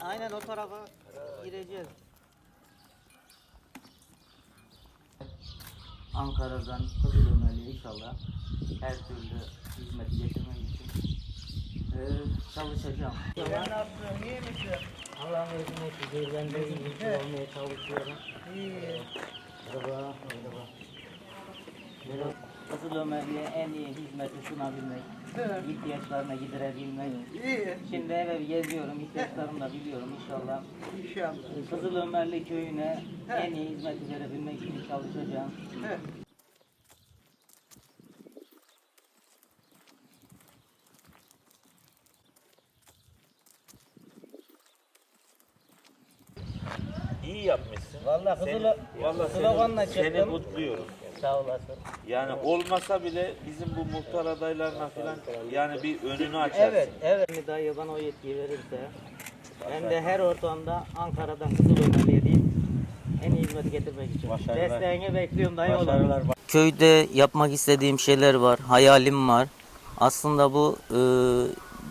Aynen o tarafa gireceğiz. Ankara'dan Kızılömer'e inşallah her türlü hizmet getirmek için eee, çalışacağım. Sen ne yapıyorsun? İyi misin? Allah'ın izniyle size ben de iyi olmaya çalışıyorum. İyi. Merhaba, merhaba. Merhaba. Kızılömer'e en iyi hizmeti sunabilmek, Evet. ihtiyaçlarına giderebilmek. İyi. Şimdi eve geziyorum, ihtiyaçlarımı da biliyorum inşallah. İnşallah. Kızıl Ömerli köyüne en iyi hizmeti verebilmek için çalışacağım. Heh. İyi yapmışsın. Vallahi Seni- Kızıl- vallahi sloganla seni, seni çıktım. Sağ olasın. Yani olmasa bile bizim bu muhtar adaylarına falan yani bir önünü açarsın. Evet, evet. Şimdi dayı bana o yetkiyi verirse ben de her ortamda Ankara'dan Kızıl Ömerli'ye değil en iyi hizmeti getirmek için. Başarılar. Desteğini bekliyorum dayı Başarılar. Köyde yapmak istediğim şeyler var, hayalim var. Aslında bu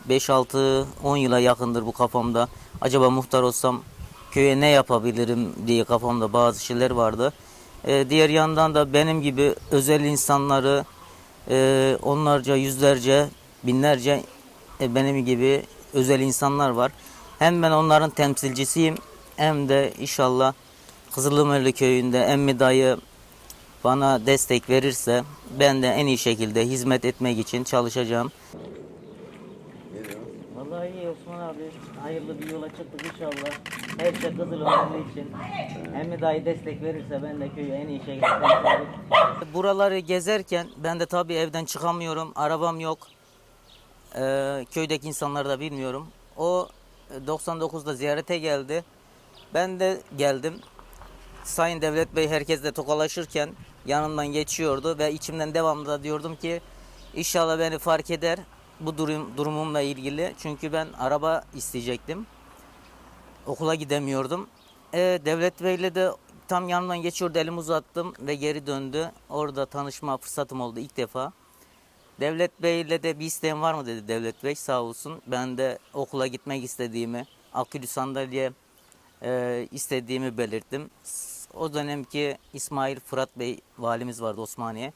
5-6-10 yıla yakındır bu kafamda. Acaba muhtar olsam köye ne yapabilirim diye kafamda bazı şeyler vardı. E, diğer yandan da benim gibi özel insanları e, onlarca, yüzlerce, binlerce e, benim gibi özel insanlar var. Hem ben onların temsilcisiyim hem de inşallah Kızılömerli köyünde emmi dayı bana destek verirse ben de en iyi şekilde hizmet etmek için çalışacağım. Vallahi iyi Osman abi. Hayırlı bir yola çıktık inşallah. Her şey Kızıl Ömerli için. Emmi dayı destek verirse ben de köyü en iyi şekilde Buraları gezerken ben de tabii evden çıkamıyorum. Arabam yok. Ee, köydeki insanları da bilmiyorum. O e, 99'da ziyarete geldi. Ben de geldim. Sayın Devlet Bey herkesle tokalaşırken yanımdan geçiyordu ve içimden devamlı da diyordum ki inşallah beni fark eder bu durum, durumumla ilgili. Çünkü ben araba isteyecektim. Okula gidemiyordum. E, Devlet Bey'le de tam yanımdan geçiyordu elimi uzattım ve geri döndü. Orada tanışma fırsatım oldu ilk defa. Devlet Bey'le de bir isteğin var mı dedi Devlet Bey sağ olsun. Ben de okula gitmek istediğimi, akülü sandalye e, istediğimi belirttim. O dönemki İsmail Fırat Bey valimiz vardı Osmaniye.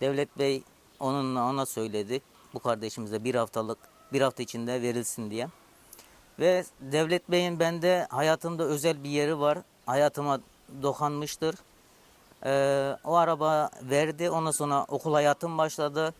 Devlet Bey onunla ona söyledi. Bu kardeşimize bir haftalık bir hafta içinde verilsin diye. Ve Devlet Bey'in bende hayatımda özel bir yeri var. Hayatıma dokanmıştır. Ee, o araba verdi. Ondan sonra okul hayatım başladı.